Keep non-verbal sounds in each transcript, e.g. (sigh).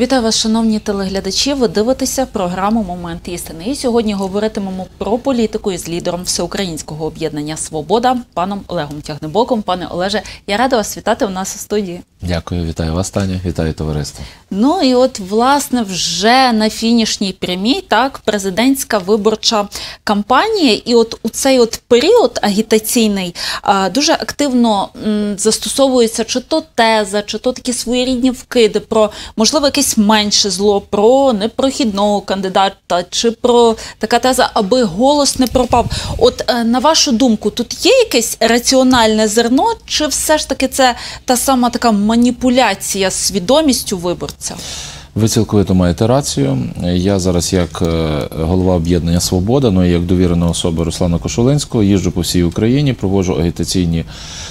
Вітаю вас, шановні телеглядачі. Ви дивитеся програму Момент істини. І сьогодні говоритимемо про політику із лідером всеукраїнського об'єднання Свобода паном Олегом Тягнебоком. Пане Олеже, я рада вас вітати у нас у студії. Дякую, вітаю вас, Таня, вітаю товариство. Ну і от власне вже на фінішній прямій так президентська виборча кампанія, і от у цей от період агітаційний дуже активно застосовується чи то теза, чи то такі своєрідні вкиди про можливо якесь менше зло, про непрохідного кандидата, чи про така теза, аби голос не пропав. От е, на вашу думку, тут є якесь раціональне зерно, чи все ж таки це та сама така маніпуляція свідомістю виборця? Ви цілковито маєте рацію. Я зараз, як е, голова об'єднання Свобода, ну і як довірена особа Руслана Кошулинського, їжджу по всій Україні, проводжу агітаційні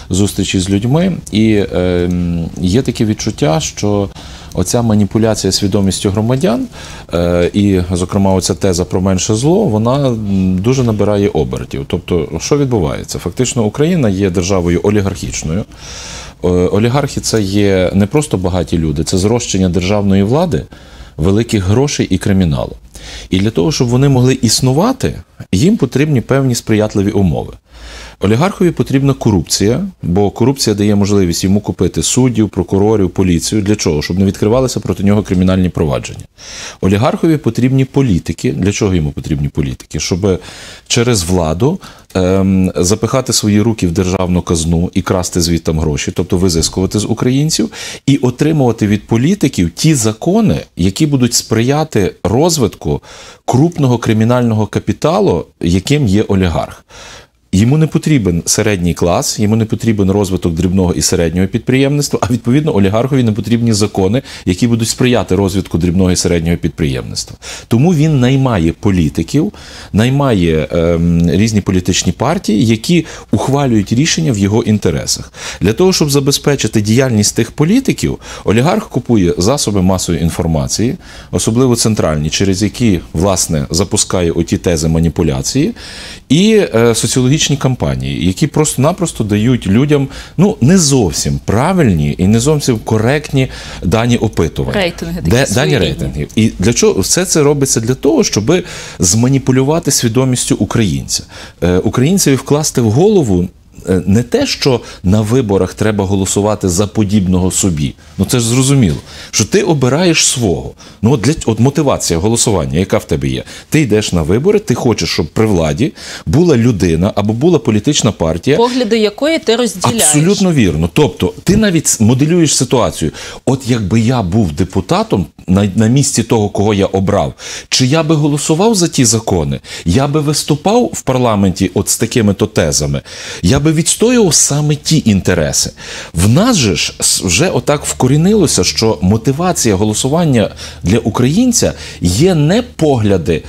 зустрічі з людьми. І е, є таке відчуття, що оця маніпуляція свідомістю громадян, е, і, зокрема, оця теза про менше зло, вона дуже набирає обертів. Тобто, що відбувається? Фактично, Україна є державою олігархічною. Е, Олігархи це є не просто багаті люди, це зрощення державної влади, великих грошей і криміналу. І для того, щоб вони могли існувати, їм потрібні певні сприятливі умови. Олігархові потрібна корупція, бо корупція дає можливість йому купити суддів, прокурорів, поліцію. Для чого? Щоб не відкривалися проти нього кримінальні провадження. Олігархові потрібні політики. Для чого йому потрібні політики? Щоб через владу ем, запихати свої руки в державну казну і красти звідтам гроші, тобто визискувати з українців, і отримувати від політиків ті закони, які будуть сприяти розвитку крупного кримінального капіталу, яким є олігарх. Йому не потрібен середній клас, йому не потрібен розвиток дрібного і середнього підприємництва, а відповідно олігархові не потрібні закони, які будуть сприяти розвитку дрібного і середнього підприємництва. Тому він наймає політиків, наймає ем, різні політичні партії, які ухвалюють рішення в його інтересах. Для того, щоб забезпечити діяльність тих політиків, олігарх купує засоби масової інформації, особливо центральні, через які власне запускає оті тези маніпуляції, і е, соціологічні кампанії, які просто-напросто дають людям ну не зовсім правильні і не зовсім коректні дані опитування. Рейтинги такі Де, дані рейтингів. І для чого все це робиться для того, щоб зманіпулювати свідомістю українця, е, українцеві вкласти в голову. Е, Не те, що на виборах треба голосувати за подібного собі. Ну це ж зрозуміло, що ти обираєш свого. Ну от для от мотивація голосування, яка в тебе є. Ти йдеш на вибори, ти хочеш, щоб при владі була людина або була політична партія, Погляди якої ти розділяєш. Абсолютно вірно. Тобто, ти навіть моделюєш ситуацію. От якби я був депутатом на, на місці того, кого я обрав, чи я би голосував за ті закони, я би виступав в парламенті от з такими то тезами, я би відстоював саме ті інтереси. В нас же ж вже отак вкорінилося, що мотивація голосування для українця є не погляди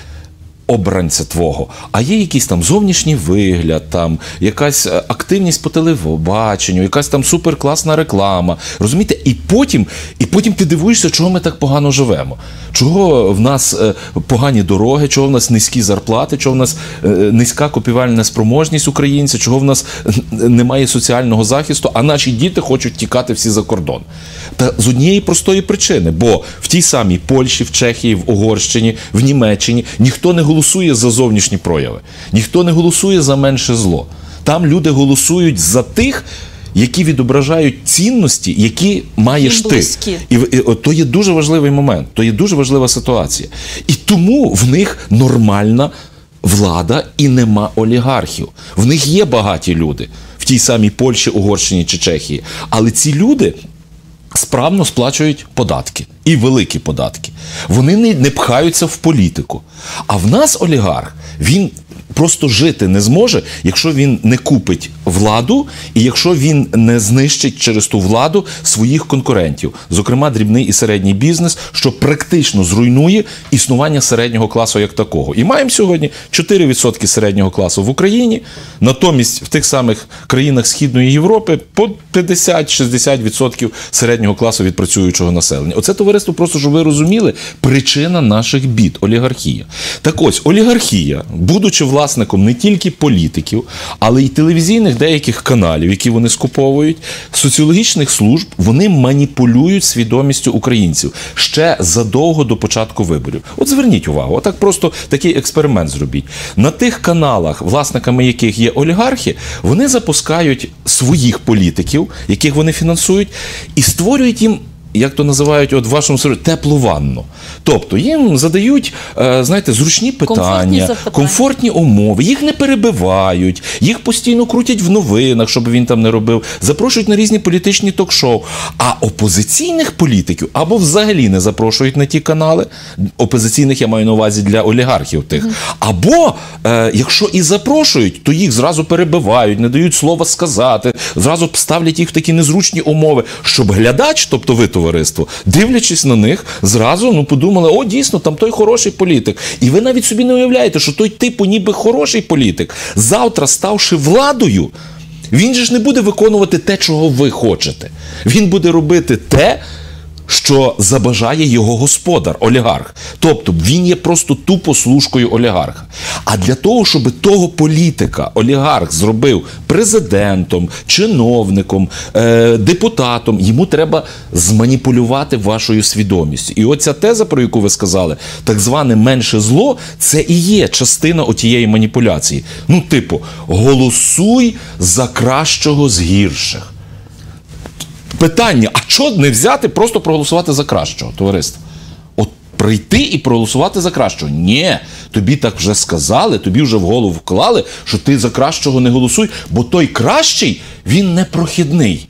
обранця твого, а є якийсь там зовнішній вигляд, там якась е, активність по телебаченню, якась там суперкласна реклама. Розумієте? І потім, і потім ти дивуєшся, чого ми так погано живемо. Чого в нас е, погані дороги, чого в нас низькі зарплати, чого в нас е, низька купівельна спроможність українця, чого в нас немає соціального захисту, а наші діти хочуть тікати всі за кордон. Та з однієї простої причини, бо в тій самій Польщі, в Чехії, в Угорщині, в Німеччині ніхто не голосує за зовнішні прояви, ніхто не голосує за менше зло. Там люди голосують за тих. Які відображають цінності, які маєш ти, і, і то є дуже важливий момент, то є дуже важлива ситуація. І тому в них нормальна влада і нема олігархів. В них є багаті люди в тій самій Польщі, Угорщині чи Чехії. Але ці люди справно сплачують податки і великі податки. Вони не, не пхаються в політику. А в нас олігарх він просто жити не зможе, якщо він не купить владу, і якщо він не знищить через ту владу своїх конкурентів, зокрема дрібний і середній бізнес, що практично зруйнує існування середнього класу як такого. І маємо сьогодні 4% середнього класу в Україні, натомість в тих самих країнах Східної Європи по 50-60% середнього класу від працюючого населення. Оце товариство, просто щоб ви розуміли, причина наших бід олігархія. Так ось, олігархія, будучи власником не тільки політиків, але й телевізійних деяких каналів, які вони скуповують, соціологічних служб, вони маніпулюють свідомістю українців ще задовго до початку виборів. От зверніть увагу, отак просто такий експеримент зробіть. На тих каналах, власниками яких є олігархи, вони запускають своїх політиків, яких вони фінансують, і створюють їм як то називають от в вашому сервісі, теплу ванну. Тобто їм задають, е, знаєте, зручні Комфортні питання, запитання. комфортні умови, їх не перебивають, їх постійно крутять в новинах, щоб він там не робив, запрошують на різні політичні ток-шоу. А опозиційних політиків або взагалі не запрошують на ті канали. Опозиційних я маю на увазі для олігархів тих. Або е, якщо і запрошують, то їх зразу перебивають, не дають слова сказати, зразу ставлять їх в такі незручні умови, щоб глядач, тобто ви товариство, дивлячись на них, зразу ну подумали, о, дійсно, там той хороший політик. І ви навіть собі не уявляєте, що той типу, ніби хороший політик, завтра ставши владою. Він же ж не буде виконувати те, чого ви хочете. Він буде робити те, що забажає його господар, олігарх. Тобто він є просто тупо служкою олігарха. А для того, щоб того політика олігарх зробив президентом, чиновником, е, депутатом, йому треба зманіпулювати вашою свідомістю. І оця теза, про яку ви сказали, так зване менше зло, це і є частина отієї маніпуляції. Ну, типу, голосуй за кращого з гірших. Питання: а чого не взяти, просто проголосувати за кращого, товариство? От прийти і проголосувати за кращого. Ні, тобі так вже сказали, тобі вже в голову вклали, що ти за кращого не голосуй, бо той кращий він непрохідний.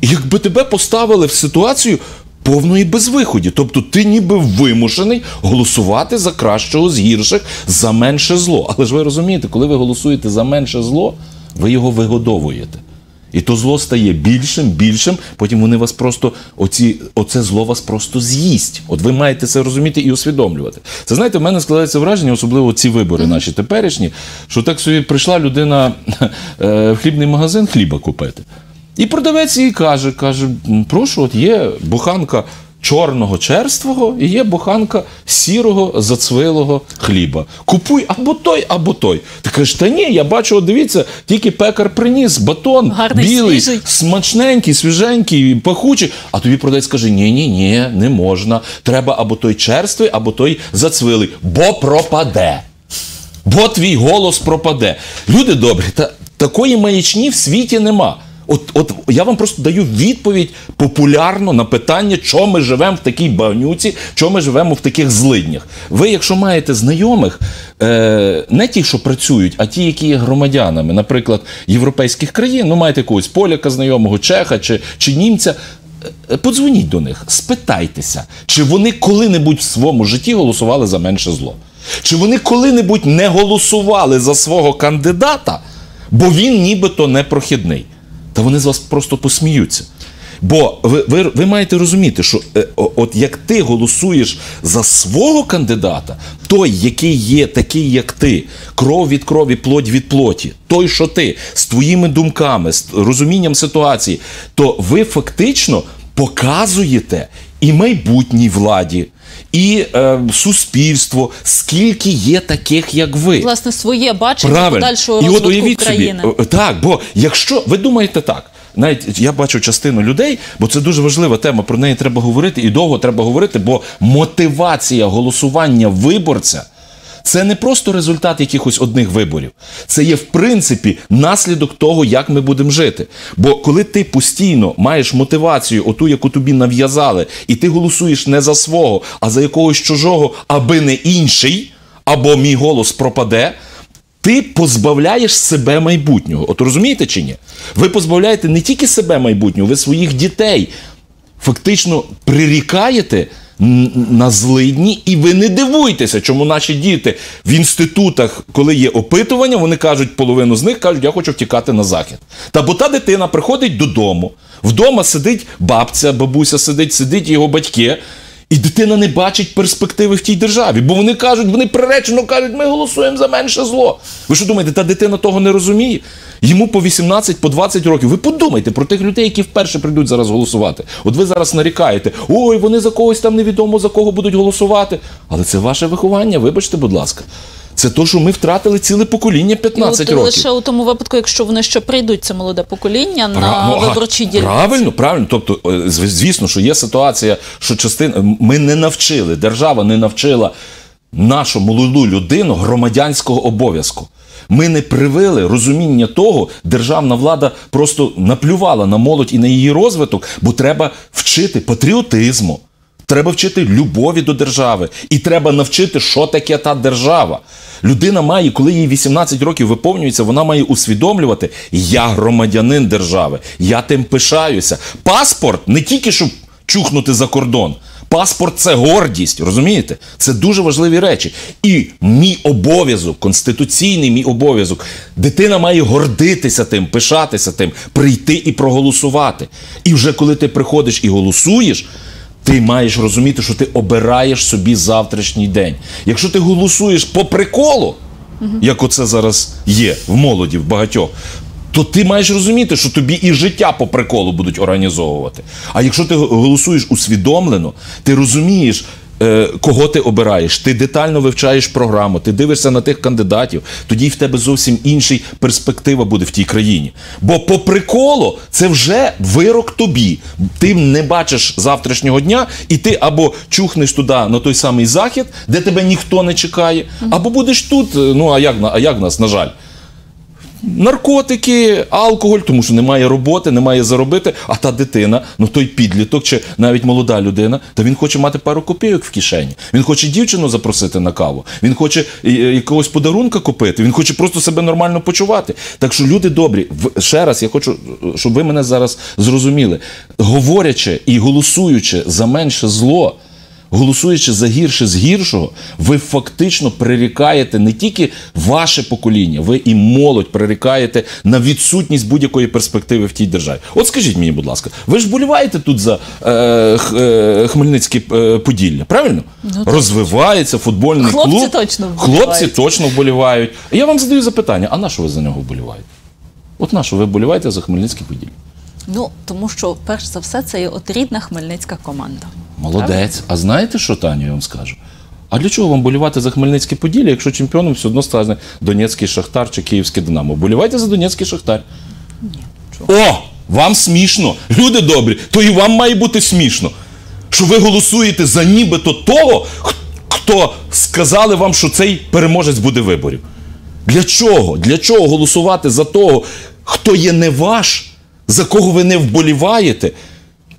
І якби тебе поставили в ситуацію повної безвиході, тобто ти ніби вимушений голосувати за кращого з гірших, за менше зло. Але ж ви розумієте, коли ви голосуєте за менше зло, ви його вигодовуєте. І то зло стає більшим, більшим. Потім вони вас просто оці, оце зло вас просто з'їсть. От ви маєте це розуміти і усвідомлювати. Це знаєте, в мене складається враження, особливо ці вибори наші теперішні, що так собі прийшла людина (laughs) е, в хлібний магазин хліба купити. І продавець їй каже: каже: прошу, от є буханка чорного черствого і є буханка сірого зацвилого хліба. Купуй або той, або той. Ти кажеш, та ні, я бачу, от дивіться, тільки пекар приніс батон Гарний, білий, свіжий. смачненький, свіженький, пахучий. А тобі продавець каже: ні, ні, ні, не можна. Треба або той черствий, або той зацвилий, бо пропаде. Бо твій голос пропаде. Люди добрі, та такої маячні в світі нема. От, от я вам просто даю відповідь популярно на питання, чому ми живемо в такій багнюці, чому ми живемо в таких злиднях. Ви, якщо маєте знайомих, е, не ті, що працюють, а ті, які є громадянами, наприклад, європейських країн, ну маєте якогось поляка знайомого, чеха чи, чи німця. е, Подзвоніть до них, спитайтеся, чи вони коли-небудь в своєму житті голосували за менше зло. Чи вони коли-небудь не голосували за свого кандидата, бо він нібито непрохідний. Та вони з вас просто посміються. Бо ви, ви, ви маєте розуміти, що е, от як ти голосуєш за свого кандидата, той, який є такий, як ти, кров від крові, плоть від плоті, той, що ти, з твоїми думками, з розумінням ситуації, то ви фактично показуєте і майбутній владі, і е, суспільство, скільки є таких, як ви. Власне, своє бачення Правильно. подальшого І от розвитку уявіть собі, е, так, бо якщо ви думаєте так. Навіть я бачу частину людей, бо це дуже важлива тема. Про неї треба говорити і довго треба говорити, бо мотивація голосування виборця це не просто результат якихось одних виборів. Це є в принципі наслідок того, як ми будемо жити. Бо коли ти постійно маєш мотивацію, оту, яку тобі нав'язали, і ти голосуєш не за свого, а за якогось чужого, аби не інший, або мій голос пропаде. Ти позбавляєш себе майбутнього. От розумієте чи ні? Ви позбавляєте не тільки себе майбутнього, ви своїх дітей фактично прирікаєте на злидні, і ви не дивуйтеся, чому наші діти в інститутах, коли є опитування, вони кажуть, половину з них кажуть, я хочу втікати на захід. Та бо та дитина приходить додому, вдома сидить бабця, бабуся сидить, сидить його батьки. І дитина не бачить перспективи в тій державі, бо вони кажуть, вони приречено кажуть, ми голосуємо за менше зло. Ви що думаєте, та дитина того не розуміє? Йому по 18, по 20 років. Ви подумайте про тих людей, які вперше прийдуть зараз голосувати. От ви зараз нарікаєте, ой, вони за когось там невідомо за кого будуть голосувати. Але це ваше виховання, вибачте, будь ласка. Це то, що ми втратили ціле покоління 15 і от років. лише у тому випадку, якщо вони ще прийдуть, це молоде покоління Пра- на ну, виборчі дільниці. Правильно, правильно. Тобто, е, звісно, що є ситуація, що частина ми не навчили, держава не навчила нашу молоду людину громадянського обов'язку. Ми не привили розуміння того, державна влада просто наплювала на молодь і на її розвиток, бо треба вчити патріотизму. Треба вчити любові до держави, і треба навчити, що таке та держава. Людина має, коли їй 18 років виповнюється, вона має усвідомлювати: я громадянин держави, я тим пишаюся. Паспорт не тільки щоб чухнути за кордон. Паспорт це гордість, розумієте? Це дуже важливі речі. І мій обов'язок, конституційний мій обов'язок. Дитина має гордитися тим, пишатися тим, прийти і проголосувати. І вже коли ти приходиш і голосуєш, ти маєш розуміти, що ти обираєш собі завтрашній день. Якщо ти голосуєш по приколу, як оце зараз є в молоді, в багатьох, то ти маєш розуміти, що тобі і життя по приколу будуть організовувати. А якщо ти голосуєш усвідомлено, ти розумієш. Е, Кого ти обираєш, ти детально вивчаєш програму, ти дивишся на тих кандидатів, тоді в тебе зовсім інший перспектива буде в тій країні. Бо по приколу це вже вирок тобі. Ти не бачиш завтрашнього дня, і ти або чухнеш туди на той самий захід, де тебе ніхто не чекає, або будеш тут. е, Ну а як а як нас, на жаль? Наркотики, алкоголь, тому що немає роботи, немає заробити. А та дитина, ну той підліток чи навіть молода людина, та він хоче мати пару копійок в кишені. Він хоче дівчину запросити на каву. Він хоче е, якогось подарунка купити. Він хоче просто себе нормально почувати. Так що люди добрі, ще раз я хочу, щоб ви мене зараз зрозуміли. Говорячи і голосуючи за менше зло. Голосуючи за гірше з гіршого, ви фактично прирікаєте не тільки ваше покоління, ви і молодь прирікаєте на відсутність будь-якої перспективи в тій державі. От скажіть мені, будь ласка, ви ж боліваєте тут за е, е, Хмельницьке Поділля, правильно? Розвивається футбольний Ну, Хлопці клуб. точно вболівають. Хлопці точно вболівають. Я вам задаю запитання: а на що ви за нього вболіваєте? От на що ви вболіваєте за Хмельницьке Поділля? Ну тому що перш за все це є от рідна хмельницька команда. Молодець. А знаєте, що Таню я вам скажу? А для чого вам болівати за Хмельницьке Поділля, якщо чемпіоном все одно стане Донецький Шахтар чи Київське Динамо? Болівайте за Донецький Шахтар. О! Вам смішно. Люди добрі, то і вам має бути смішно. Що ви голосуєте за нібито того, хто сказали вам, що цей переможець буде виборів. Для чого? Для чого голосувати за того, хто є не ваш, за кого ви не вболіваєте?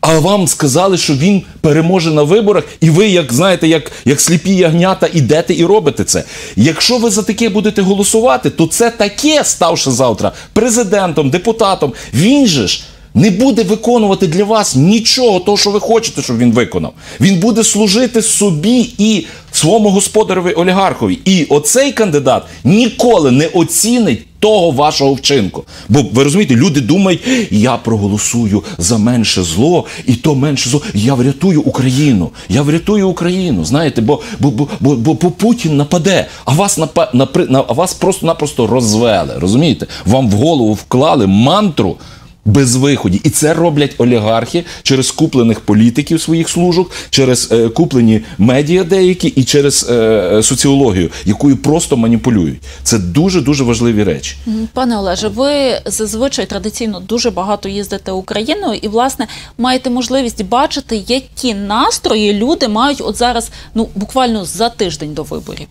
А вам сказали, що він переможе на виборах, і ви, як знаєте, як, як сліпі ягнята, ідете і робите це. Якщо ви за таке будете голосувати, то це таке, ставши завтра президентом, депутатом, він же ж не буде виконувати для вас нічого того, що ви хочете, щоб він виконав. Він буде служити собі і своєму господареві олігархові. І оцей кандидат ніколи не оцінить того вашого вчинку. Бо ви розумієте, люди думають, я проголосую за менше зло, і то менше зло. Я врятую Україну. Я врятую Україну. Знаєте, бо, бо, бо, бо, бо, Путін нападе, а вас напа, на, а вас просто-напросто розвели. Розумієте? Вам в голову вклали мантру. Без виході. І це роблять олігархи через куплених політиків своїх служок, через е, куплені медіа деякі і через е, е, соціологію, якою просто маніпулюють. Це дуже дуже важливі речі. Пане Олеже, ви зазвичай традиційно дуже багато їздите Україною і, власне, маєте можливість бачити, які настрої люди мають от зараз, ну буквально за тиждень до виборів.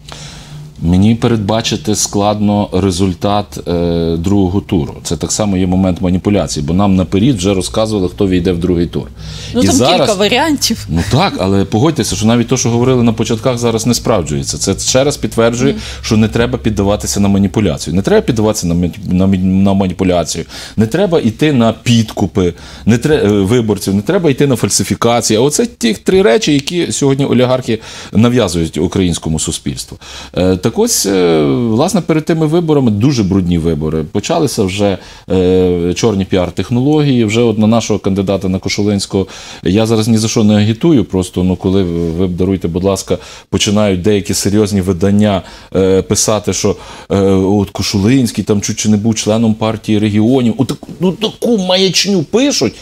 Мені передбачити складно результат е, другого туру. Це так само є момент маніпуляції, бо нам наперед вже розказували, хто війде в другий тур. Ну там кілька варіантів. Ну так, але погодьтеся, що навіть те, що говорили на початках, зараз не справджується. Це ще раз підтверджує, що не треба піддаватися на маніпуляцію. Не треба піддаватися на, на, на маніпуляцію. Не треба йти на підкупи не тре, е, виборців, не треба йти на фальсифікації. А оце ті три речі, які сьогодні олігархи нав'язують українському суспільству. Е, Так ось, е, власне, перед тими виборами дуже брудні вибори. Почалися вже е, чорні піар-технології. Вже от на нашого кандидата на Кошулинського я зараз ні за що не агітую. Просто ну, коли ви даруйте, будь ласка, починають деякі серйозні видання е, писати, що е, от Кошулинський там чуть чи не був членом партії регіонів. Отак, ну таку маячню пишуть.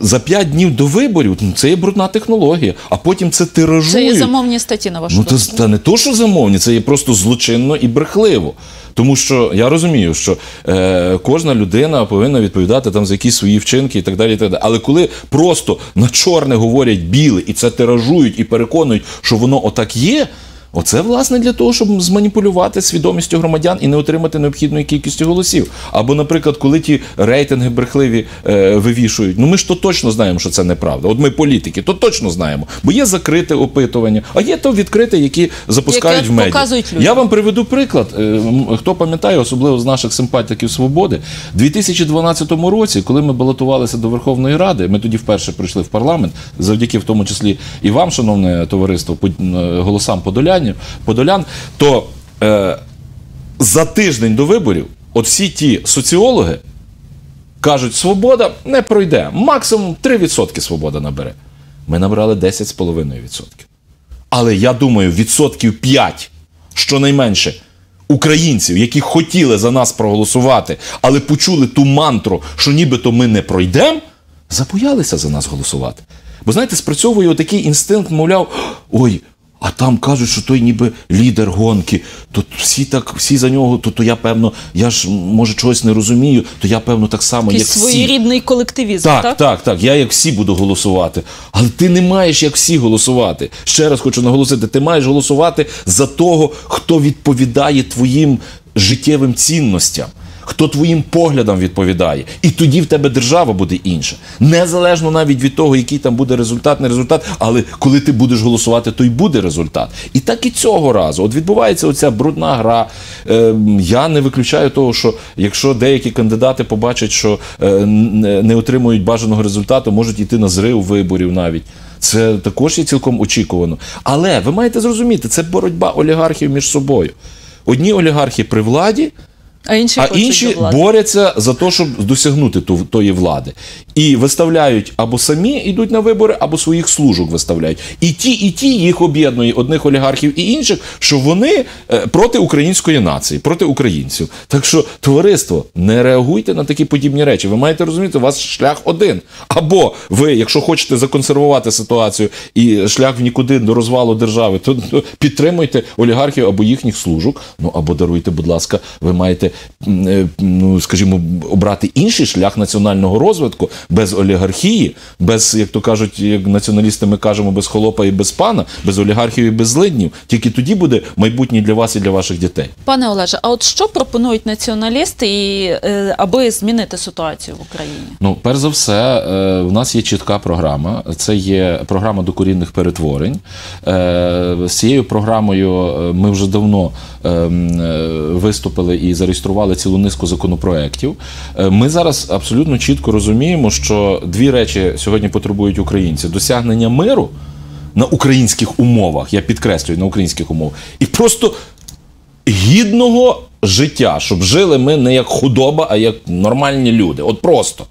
За 5 днів до виборів ну, це є брудна технологія, а потім це тиражують. Це є замовні статті на вашу Ну, думку? це, це не то, що замовні, це є просто злочинно і брехливо. Тому що я розумію, що е, кожна людина повинна відповідати там за якісь свої вчинки і так далі. І так далі. Але коли просто на чорне говорять біле і це тиражують і переконують, що воно отак є. Оце власне для того, щоб зманіпулювати свідомістю громадян і не отримати необхідної кількості голосів. Або, наприклад, коли ті рейтинги брехливі е, вивішують, ну ми ж то точно знаємо, що це неправда. От ми політики, то точно знаємо, бо є закрите опитування, а є то відкрите, які запускають Яке в медіа. Я вам приведу приклад. Е, Хто пам'ятає, особливо з наших симпатиків свободи, у 2012 році, коли ми балотувалися до Верховної Ради, ми тоді вперше прийшли в парламент, завдяки в тому числі і вам, шановне товариство, по- е, подоляння, подолян, то е, за тиждень до виборів, от всі ті соціологи кажуть, свобода не пройде. Максимум 3% свобода набере. Ми набрали 10,5%. Але я думаю, відсотків 5, щонайменше, українців, які хотіли за нас проголосувати, але почули ту мантру, що нібито ми не пройдемо, забоялися за нас голосувати. Бо знаєте, спрацьовує отакий інстинкт, мовляв, ой. А там кажуть, що той ніби лідер гонки, то всі так, всі за нього, то, то я певно, я ж може чогось не розумію, то я певно так само, Якийсь як всі. своєрідний колективізм, Так, так? так, так, Я як всі буду голосувати. Але ти не маєш як всі голосувати. Ще раз хочу наголосити: ти маєш голосувати за того, хто відповідає твоїм життєвим цінностям. Хто твоїм поглядам відповідає, і тоді в тебе держава буде інша. Незалежно навіть від того, який там буде результат, не результат, але коли ти будеш голосувати, то й буде результат. І так і цього разу. От відбувається оця брудна гра. Е, я не виключаю того, що якщо деякі кандидати побачать, що е, не отримують бажаного результату, можуть йти на зрив виборів навіть. Це також є цілком очікувано. Але ви маєте зрозуміти, це боротьба олігархів між собою. Одні олігархи при владі, А інші, а інші борються за те, щоб досягнути ту, тої влади. І виставляють або самі йдуть на вибори, або своїх служок виставляють. І ті, і ті їх об'єднує одних олігархів і інших, що вони е, проти української нації, проти українців. Так що, товариство, не реагуйте на такі подібні речі. Ви маєте розуміти, у вас шлях один. Або ви, якщо хочете законсервувати ситуацію і шлях в нікуди до розвалу держави, то, то підтримуйте олігархів або їхніх служок. Ну або даруйте, будь ласка, ви маєте, ну скажімо, обрати інший шлях національного розвитку без олігархії, без, як то кажуть, як націоналісти ми кажемо, без холопа і без пана, без олігархів і без злиднів. Тільки тоді буде майбутнє для вас і для ваших дітей. Пане Олеже, а от що пропонують націоналісти, і, е, аби змінити ситуацію в Україні? Ну, перш за все, е, в нас є чітка програма. Це є програма докорінних перетворень. Е, З цією програмою е, ми вже давно е, е, виступили і зареєстрували цілу низку законопроєктів. Е, Ми зараз абсолютно чітко розуміємо, що дві речі сьогодні потребують українці: досягнення миру на українських умовах, я підкреслюю, на українських умовах, і просто гідного життя, щоб жили ми не як худоба, а як нормальні люди. От просто.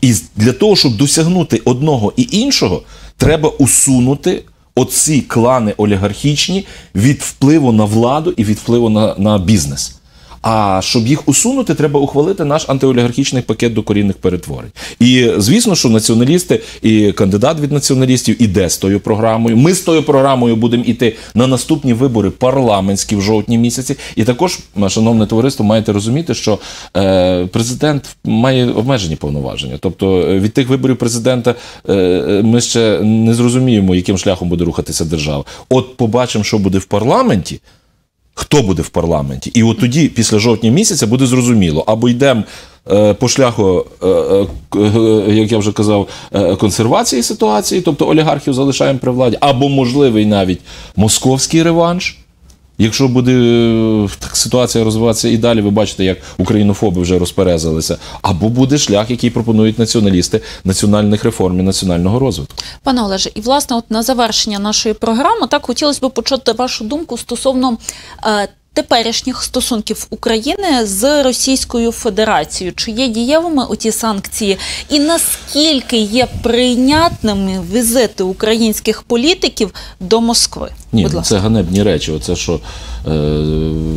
І для того, щоб досягнути одного і іншого, треба усунути оці клани олігархічні від впливу на владу і від впливу на, на бізнес. А щоб їх усунути, треба ухвалити наш антиолігархічний пакет докорінних перетворень. І звісно, що націоналісти і кандидат від націоналістів іде з тою програмою. Ми з тою програмою будемо йти на наступні вибори парламентські в жовтні місяці. І також, шановне товариство, маєте розуміти, що е, президент має обмежені повноваження. Тобто е, від тих виборів президента е, ми ще не зрозуміємо, яким шляхом буде рухатися держава. От побачимо, що буде в парламенті хто буде в парламенті. І от тоді, після жовтня місяця, буде зрозуміло, або йдемо е, по шляху, е, е, як я вже казав, консервації ситуації, тобто олігархів залишаємо при владі, або можливий навіть московський реванш. Якщо буде е, так ситуація розвиватися і далі, ви бачите, як українофоби вже розперезалися, або буде шлях, який пропонують націоналісти національних реформ і національного розвитку. Пане Олеже, і власне, от на завершення нашої програми, так хотілося б почути вашу думку стосовно е, теперішніх стосунків України з Російською Федерацією? Чи є дієвими оті санкції? І наскільки є прийнятними візити українських політиків до Москви? Ні, Будь ну, ласка. це ганебні речі. Оце що е,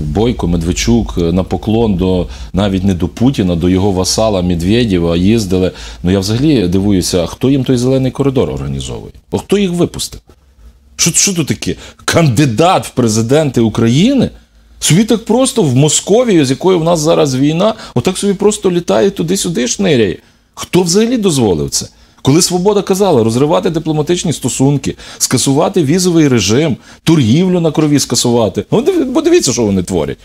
Бойко, Медведчук на поклон до навіть не до Путіна, до його васала Медведєва їздили. Ну я взагалі дивуюся, хто їм той зелений коридор організовує? Бо хто їх випустив? Що, що тут таке? Кандидат в президенти України? Собі так просто в Московію, з якою в нас зараз війна, отак собі просто літає туди-сюди шниряє. Хто взагалі дозволив це? Коли Свобода казала розривати дипломатичні стосунки, скасувати візовий режим, торгівлю на крові скасувати. Ну, бо дивіться, що вони творять.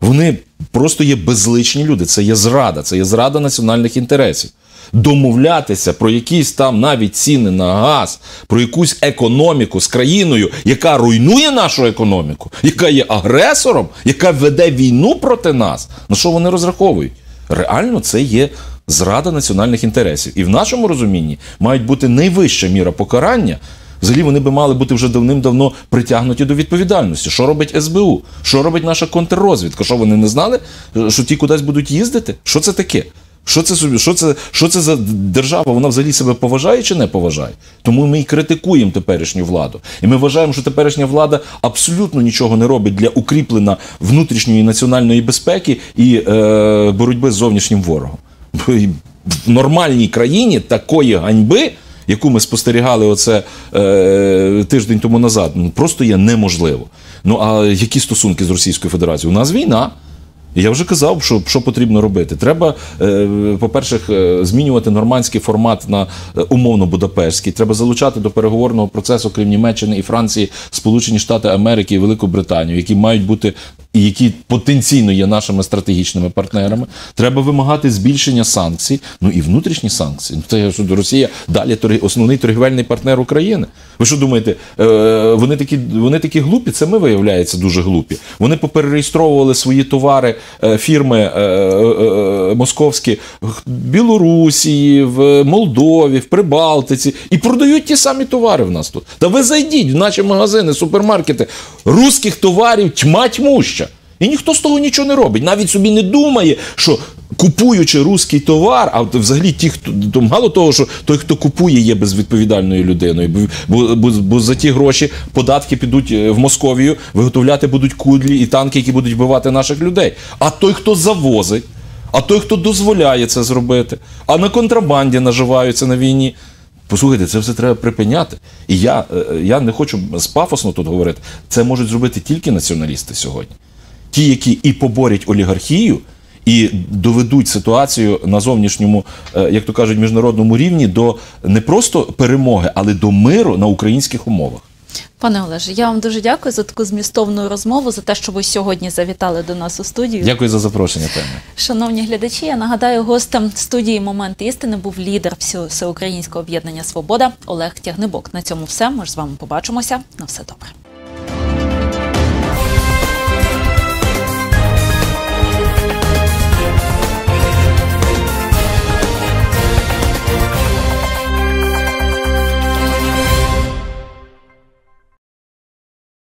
Вони просто є безличні люди. Це є зрада, це є зрада національних інтересів. Домовлятися про якісь там навіть ціни на газ, про якусь економіку з країною, яка руйнує нашу економіку, яка є агресором, яка веде війну проти нас. На що вони розраховують? Реально, це є зрада національних інтересів. І в нашому розумінні мають бути найвища міра покарання. Взагалі вони би мали бути вже давним-давно притягнуті до відповідальності. Що робить СБУ? Що робить наша контррозвідка? Що вони не знали, що ті кудись будуть їздити? Що це таке? Що це собі? Що це, що це за держава? Вона взагалі себе поважає чи не поважає? Тому ми і критикуємо теперішню владу. І ми вважаємо, що теперішня влада абсолютно нічого не робить для укріплення внутрішньої національної безпеки і е, боротьби з зовнішнім ворогом. В нормальній країні такої ганьби яку ми спостерігали оце е, тиждень тому назад, ну, просто є неможливо. Ну а які стосунки з Російською Федерацією? У нас війна. Я вже казав, що, що потрібно робити. Треба, е, по-перше, е, змінювати нормандський формат на е, умовно Будапештський. Треба залучати до переговорного процесу, крім Німеччини і Франції, Сполучені Штати Америки і Велику Британію, які мають бути і які потенційно є нашими стратегічними партнерами. Треба вимагати збільшення санкцій, ну і внутрішні санкції. Ну, Це що Росія далі основний торгівельний партнер України. Ви що думаєте, е, вони такі, вони такі глупі? Це ми виявляється дуже глупі. Вони поперереєстровували свої товари е, фірми е, московські в Білорусі, в Молдові, в Прибалтиці і продають ті самі товари в нас тут. Та ви зайдіть в наші магазини, супермаркети. Руських товарів тьма тьмуща. І ніхто з того нічого не робить. Навіть собі не думає, що купуючи руський товар, а взагалі ті, хто то мало того, що той, хто купує, є безвідповідальною людиною, бо, бо, бо, за ті гроші податки підуть е, в Московію, виготовляти будуть кудлі і танки, які будуть вбивати наших людей. А той, хто завозить, а той, хто дозволяє це зробити, а на контрабанді наживаються на війні. Послухайте, це все треба припиняти. І я, е, я не хочу з пафосно тут говорити. Це можуть зробити тільки націоналісти сьогодні. Ті, які і поборять олігархію, і доведуть ситуацію на зовнішньому, е, як то кажуть, міжнародному рівні до не просто перемоги, але до миру на українських умовах. Пане Олеже, я вам дуже дякую за таку змістовну розмову, за те, що ви сьогодні завітали до нас у студію. Дякую за запрошення, певне. Шановні глядачі, я нагадаю, гостем студії Момент істини був лідер всеукраїнського об'єднання Свобода Олег Тягнебок. На цьому все. Ми ж з вами побачимося. На все добре.